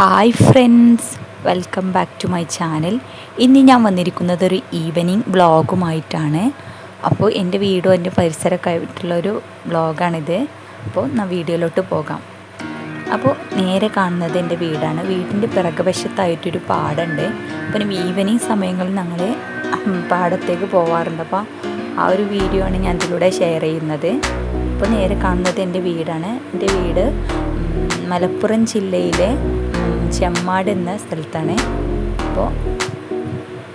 Hi friends welcome back to my channel ഇന്ന് ഞാൻ വന്നിരിക്കുന്നത് ഒരു ഈവനിങ് വ്ളോഗുമായിട്ടാണ് അപ്പോൾ എന്റെ വീടും എന്റെ പരിസരമൊക്കെ ആയിട്ടുള്ളൊരു വ്ളോഗാണിത് അപ്പോൾ ഞാൻ വീഡിയോയിലോട്ട് പോകാം. അപ്പോൾ നേരെ കാണുന്നത് എന്റെ വീടാണ്. വീടിന്റെ പിറകുവശത്തായിട്ടൊരു പാടുണ്ട്. അപ്പം ഈവനിങ് സമയങ്ങളിൽ ഞങ്ങൾ പാടത്തേക്ക് പോവാറുണ്ട്. അപ്പോൾ ആ ഒരു വീഡിയോ ആണ് ഞാൻ ഇതിലൂടെ ഷെയർ ചെയ്യുന്നത്. അപ്പോൾ നേരെ കാണുന്നത് എന്റെ വീടാണ്. എന്റെ വീട് മലപ്പുറം ജില്ലയിലെ ചെമ്മാട് എന്ന സ്ഥലത്താണ്. അപ്പോൾ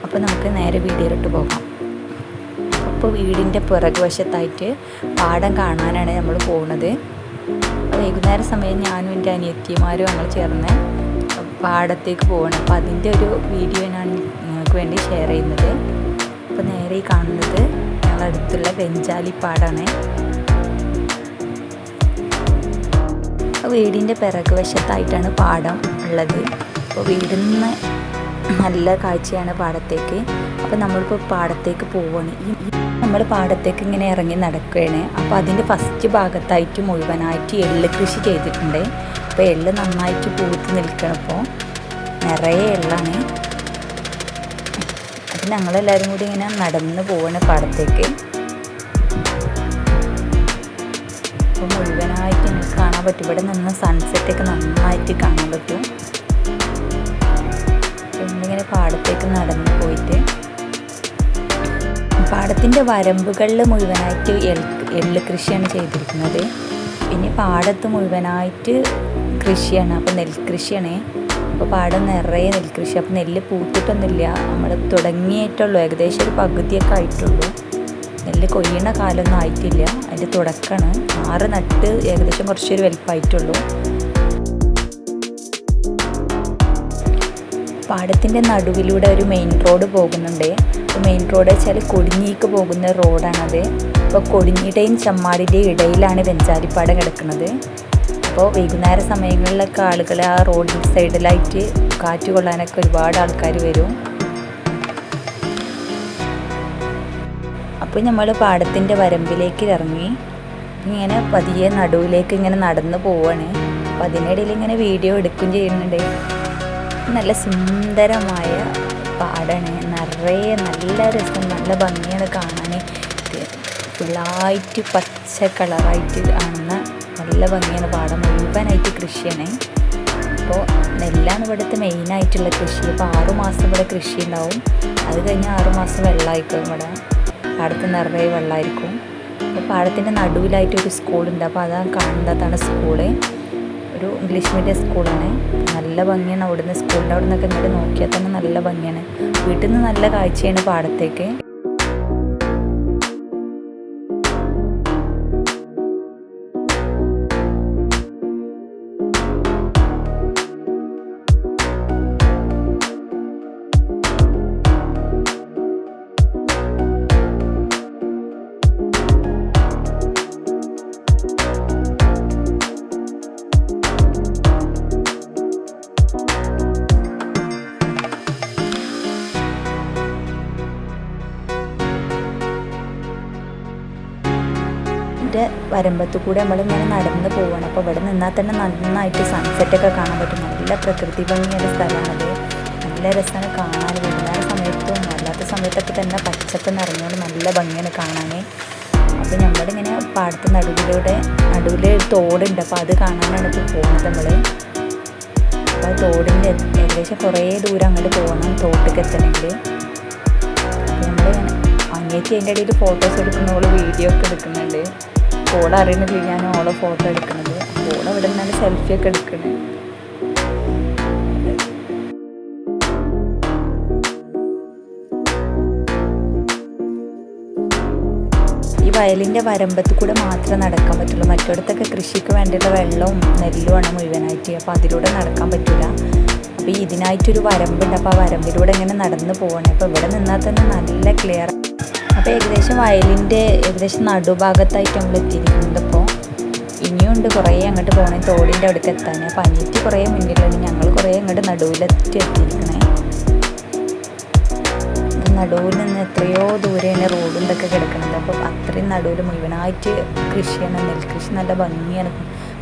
അപ്പോൾ നമുക്ക് നേരെ വീടിലോട്ട് പോകാം. അപ്പോൾ വീടിന്റെ പിറകുവശത്തായിട്ട് പാടം കാണാനാണ് നമ്മൾ പോകുന്നത് വൈകുന്നേര സമയം ഞാനും എന്റെ അനിയത്തിമാരും ഞങ്ങൾ ചേർന്ന് പാടത്തേക്ക് പോകണം അപ്പോൾ അതിന്റെ ഒരു വീഡിയോ ഞാൻ നിങ്ങൾക്ക് വേണ്ടി ഷെയർ ചെയ്യുന്നത്. അപ്പോൾ നേരെ ഈ കാണുന്നത് ഞങ്ങളടുത്തുള്ള വെഞ്ചാലിപ്പാടാണ് വീടിന്റെ പിറകുവശത്തായിട്ടാണ് പാടം. ഉള്ളത്. അപ്പോൾ വീടിൽ നിന്ന് നല്ല കാഴ്ചയാണ് പാടത്തേക്ക്. അപ്പോൾ നമ്മളിപ്പോൾ പാടത്തേക്ക് പോവുകയാണ് ഈ നമ്മൾ പാടത്തേക്ക് ഇങ്ങനെ ഇറങ്ങി നടക്കുകയാണ്. അപ്പോൾ അതിന്റെ ഫസ്റ്റ് ഭാഗത്തായിട്ട് മുഴുവനായിട്ട് എള്ള് കൃഷി ചെയ്തിട്ടുണ്ട്. അപ്പോൾ എള്ള് നന്നായിട്ട് പൂത്ത് നിൽക്കണപ്പോൾ നിറയെ എള്ളാണ്. അപ്പോൾ ഞങ്ങളെല്ലാവരും കൂടി ഇങ്ങനെ നടന്ന് പോവാണ് പാടത്തേക്ക്. അപ്പോൾ മുഴുവനായിട്ട് എനിക്ക് കാണാൻ പറ്റും. ഇവിടെ നിന്ന് സൺസെറ്റൊക്കെ നന്നായിട്ട് കാണാൻ പറ്റും. പിന്നിങ്ങനെ പാടത്തേക്ക് നടന്നു പോയിട്ട് പാടത്തിന്റെ വരമ്പുകളിൽ മുഴുവനായിട്ട് എള്ള് കൃഷിയാണ് ചെയ്തിരിക്കുന്നത്. പിന്നെ പാടത്ത് മുഴുവനായിട്ട് കൃഷിയാണ് അപ്പോൾ നെൽകൃഷിയാണ്. അപ്പോൾ പാടം നിറയെ നെൽകൃഷി. അപ്പോൾ നെല്ല് പൂത്തിട്ടൊന്നുമില്ല. നമ്മൾ തുടങ്ങിയിട്ടുള്ളൂ. ഏകദേശം ഒരു പകുതിയൊക്കെ ആയിട്ടുള്ളൂ. നെല്ല് കൊയ്യണ കാലമൊന്നും ആയിട്ടില്ല. അതിന്റെ തുടക്കമാണ്. ആറ് നട്ട് ഏകദേശം കുറച്ചൊരു വലുപ്പമായിട്ടുള്ളൂ പാടത്തിന്റെ നടുവിലൂടെ ഒരു മെയിൻ റോഡ് പോകുന്നുണ്ട്. മെയിൻ റോഡ് വെച്ചാൽ കൊടിഞ്ഞിക്ക് പോകുന്ന റോഡാണത് അപ്പോൾ കൊടിഞ്ഞിയുടെയും ചമ്മാടിന്റെയും ഇടയിലാണ് വെഞ്ചാലിപ്പാടം കിടക്കുന്നത്. അപ്പോൾ വൈകുന്നേര സമയങ്ങളിലൊക്കെ ആളുകൾ ആ റോഡിന്റെ സൈഡിലായിട്ട് കാറ്റ് കൊള്ളാനൊക്കെ ഒരുപാട് ആൾക്കാർ വരും. അപ്പോൾ നമ്മൾ പാടത്തിന്റെ വരമ്പിലേക്ക് ഇറങ്ങി. ഇങ്ങനെ പതിയെ നടുവിലേക്ക് ഇങ്ങനെ നടന്നു പോവാണ്. അപ്പോൾ അതിനിടയിൽ ഇങ്ങനെ വീഡിയോ എടുക്കുകയും ചെയ്യുന്നുണ്ട്. നല്ല സുന്ദരമായ പാടാണ്. നിറയെ നല്ല രസം നല്ല ഭംഗിയാണ് കാണാൻ. ഫുള്ളായിട്ട് പച്ച കളറായിട്ട് കാണുന്ന നല്ല ഭംഗിയാണ് പാടം. മുഴുവനായിട്ട് കൃഷിയാണ്. അപ്പോൾ നെല്ലാണ് ഇവിടുത്തെ മെയിനായിട്ടുള്ള കൃഷി. അപ്പോൾ ആറുമാസം ഇവിടെ കൃഷി ഉണ്ടാവും അത് കഴിഞ്ഞ് ആറുമാസം വെള്ളമായിക്കോളും ഇവിടെ. പാടത്ത് നിറയെ വെള്ളമായിരിക്കും. അപ്പോൾ പാടത്തിന്റെ നടുവിലായിട്ട് ഒരു സ്കൂളുണ്ട്. അപ്പോൾ അതാണ് കാണുന്നതാണ് സ്കൂൾ. ഒരു ഇംഗ്ലീഷ് മീഡിയം സ്കൂളാണ്. നല്ല ഭംഗിയാണ് അവിടുന്ന് സ്കൂളിന്റെ അവിടെ നിന്നൊക്കെ ഇങ്ങോട്ട് നോക്കിയാൽ തന്നെ നല്ല ഭംഗിയാണ്. വീട്ടിൽ നിന്ന് നല്ല കാഴ്ചയാണ് പാടത്തേക്ക്. ഇതിന്റെ വരമ്പത്ത് കൂടെ നമ്മളിങ്ങനെ നടന്ന് പോവാണ്. അപ്പോൾ ഇവിടെ നിന്നാൽ തന്നെ നന്നായിട്ട് സൺസെറ്റൊക്കെ കാണാൻ പറ്റും. നല്ല പ്രകൃതി ഭംഗിയുള്ള സ്ഥലമാണത്. നല്ല രസമാണ് കാണാൻ. വൈകുന്നേര സമയത്തും അല്ലാത്ത സമയത്തൊക്കെ തന്നെ പച്ചപ്പ് നിറഞ്ഞുകൊണ്ട് നല്ല ഭംഗിയാണ് കാണാൻ അപ്പോൾ നമ്മളിങ്ങനെ പാടത്ത് നടുവിലൂടെ നടുവിൽ തോടുണ്ട്. അപ്പോൾ അത് കാണാനാണ് ഇപ്പോൾ പോകുന്നത് നമ്മൾ അപ്പോൾ തോടിന്റെ ഏകദേശം കുറേ ദൂരം അങ്ങോട്ട് പോകണം തോട്ടിലേക്ക് എത്തണമെങ്കിൽ നമ്മൾ അനിയത്തി അതിന്റെ ഇടയിൽ ഫോട്ടോസ് എടുക്കുന്നവൾ വീഡിയോ ഒക്കെ എടുക്കുന്നുണ്ട്. ഓളെ അറിയുന്നില്ല. ഞാൻ ഓളെ ഫോട്ടോ എടുക്കുന്നത്. ഓളെ ഇവിടെ നിന്നാണ് സെൽഫി ഒക്കെ എടുക്കുന്നത് ഈ വയലിന്റെ വരമ്പത്ത് കൂടെ മാത്രമേ നടക്കാൻ പറ്റുള്ളൂ. മറ്റിടത്തൊക്കെ കൃഷിക്ക് വേണ്ടിയുള്ള വെള്ളവും നെല്ലുമാണ് മുഴുവനായിട്ട്. അപ്പോൾ അതിലൂടെ നടക്കാൻ പറ്റില്ല അപ്പോൾ ഇതിനായിട്ടൊരു വരമ്പുണ്ട്. അപ്പോൾ ആ വരമ്പിലൂടെ ഇങ്ങനെ നടന്ന് പോകണം അപ്പോൾ ഇവിടെ നിന്നാൽ തന്നെ നല്ല ക്ലിയർ അപ്പോൾ ഏകദേശം വയലിന്റെ ഏകദേശം നടുഭാഗത്തായിട്ട് നമ്മൾ എത്തിയിരിക്കുന്നത് ഇപ്പോൾ ഇനിയുണ്ട് കുറേ അങ്ങോട്ട് പോകണേ തോടിന്റെ അവിടേക്ക് എത്താൻ അപ്പോൾ അനിയത്തി കുറേ മുന്നിലുണ്ട്. ഞങ്ങൾ കുറേ അങ്ങോട്ട് നടുവിലെത്തി എത്തിയിരിക്കണേ. നടുവിൽ നിന്ന് എത്രയോ ദൂരെയാണ് റോഡും ഇതൊക്കെ കിടക്കുന്നത് അപ്പോൾ അത്രയും നടുവിൽ മുഴുവനായിട്ട് കൃഷിയാണ് നെൽകൃഷി നല്ല ഭംഗിയാണ്.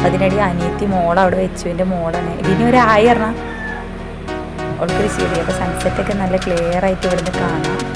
അതിനിടയിൽ അനിയത്തി മോൾ അവിടെ വെച്ചു. എന്റെ മോളാണ്. ഇനി ഒരു ആയി പറഞ്ഞാൽ അവൾക്കൊരു ശരി അപ്പോൾ സൺസെറ്റൊക്കെ നല്ല ക്ലിയർ ആയിട്ട് ഇവിടുന്ന് കാണാം.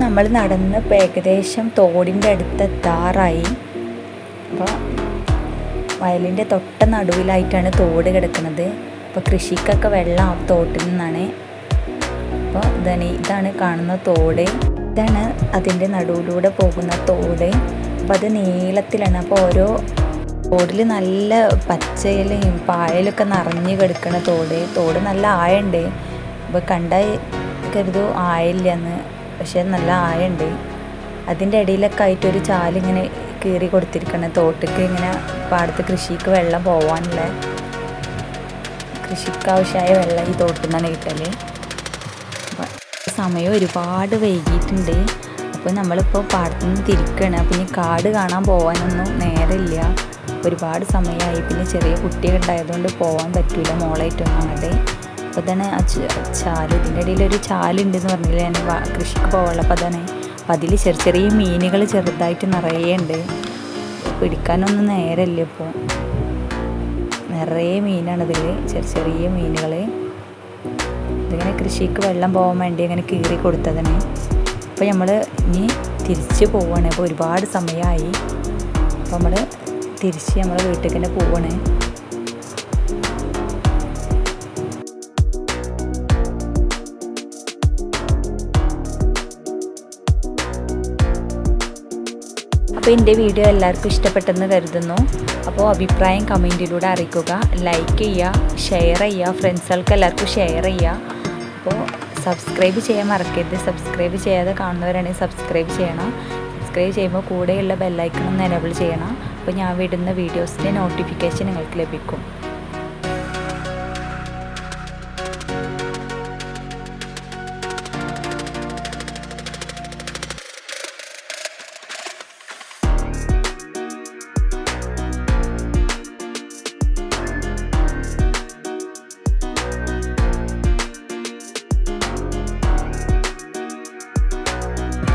നമ്മൾ നടന്ന് ഏകദേശം തോടിന്റെ അടുത്ത് എത്താറായി അപ്പോൾ വയലിന്റെ തൊട്ട നടുവിലായിട്ടാണ് തോട് കിടക്കുന്നത്. അപ്പോൾ കൃഷിക്കൊക്കെ വെള്ളം ആ തോട്ടിൽ നിന്നാണ്. അപ്പോൾ ഇതാണ് ഇതാണ് കാണുന്ന തോട്. ഇതാണ് അതിന്റെ നടുവിലൂടെ പോകുന്ന തോട്. അപ്പോൾ അത് നീളത്തിലാണ്. അപ്പോൾ ഓരോ തോടിൽ നല്ല പച്ചയിലും പായലൊക്കെ നിറഞ്ഞു കിടക്കുന്ന തോട്. തോട് നല്ല ആഴമുണ്ട്. അപ്പോൾ കണ്ടാൽ കരുതു ആയില്ലെന്ന് പക്ഷെ നല്ല ആയുണ്ട്. അതിന്റെ ഇടയിലൊക്കെ ആയിട്ട് ഒരു ചാലിങ്ങനെ കീറി കൊടുത്തിരിക്കണം. തോട്ടിക്ക് ഇങ്ങനെ പാടത്ത് കൃഷിക്ക് വെള്ളം പോവാനുള്ള കൃഷിക്ക് ആവശ്യമായ വെള്ളം ഈ തോട്ടിൽ നിന്നാണ് കിട്ടൽ സമയം ഒരുപാട് വൈകിയിട്ടുണ്ട്. അപ്പോൾ നമ്മളിപ്പോൾ പാടത്തു നിന്ന് തിരിക്കുകയാണ് അപ്പം കാട് കാണാൻ പോകാനൊന്നും നേരമില്ല. ഒരുപാട് സമയമായി. പിന്നെ ചെറിയ കുട്ടികളുണ്ടായതുകൊണ്ട് പോകാൻ പറ്റില്ല മോളായിട്ടൊന്നും അങ്ങോട്ട്. അപ്പോൾ തന്നെ ആ ചാൽ ഇതിന്റെ ഇടയിൽ ഒരു ചാലുണ്ടെന്ന് പറഞ്ഞില്ല? ഞാൻ കൃഷിക്ക് പോകാനുള്ള അപ്പം അതിൽ ചെറിയ ചെറിയ മീനുകൾ ചെറുതായിട്ട് നിറയെ ഉണ്ട്. പിടിക്കാനൊന്നും നേരമില്ല ഇപ്പോൾ നിറയെ മീനാണ് ഇതിൽ ചെറിയ ചെറിയ മീനുകൾ ഇതിങ്ങനെ കൃഷിക്ക് വെള്ളം പോകാൻ വേണ്ടി അങ്ങനെ കീറി കൊടുത്തതാണ്. അപ്പോൾ നമ്മൾ ഇനി തിരിച്ച് പോവാണ്. അപ്പോൾ ഒരുപാട് സമയമായി അപ്പോൾ നമ്മൾ തിരിച്ച് നമ്മൾ വീട്ടിൽ തന്നെ പോവുകയാണ് അപ്പോൾ എന്റെ വീഡിയോ എല്ലാവർക്കും ഇഷ്ടപ്പെട്ടെന്ന് കരുതുന്നു. അപ്പോൾ അഭിപ്രായം കമന്റിലൂടെ അറിയിക്കുക. ലൈക്ക് ചെയ്യുക ഷെയർ ചെയ്യുക ഫ്രണ്ട്സുകൾക്ക് എല്ലാവർക്കും ഷെയർ ചെയ്യുക. അപ്പോൾ സബ്സ്ക്രൈബ് ചെയ്യാൻ മറക്കരുത്. സബ്സ്ക്രൈബ് ചെയ്യാതെ കാണുന്നവരാണെങ്കിൽ സബ്സ്ക്രൈബ് ചെയ്യണം. സബ്സ്ക്രൈബ് ചെയ്യുമ്പോൾ കൂടെയുള്ള ബെല്ലൈക്കൺ ഒന്ന് എനേബിൾ ചെയ്യണം. അപ്പോൾ ഞാൻ വിടുന്ന വീഡിയോസിന്റെ നോട്ടിഫിക്കേഷൻ നിങ്ങൾക്ക് ലഭിക്കും.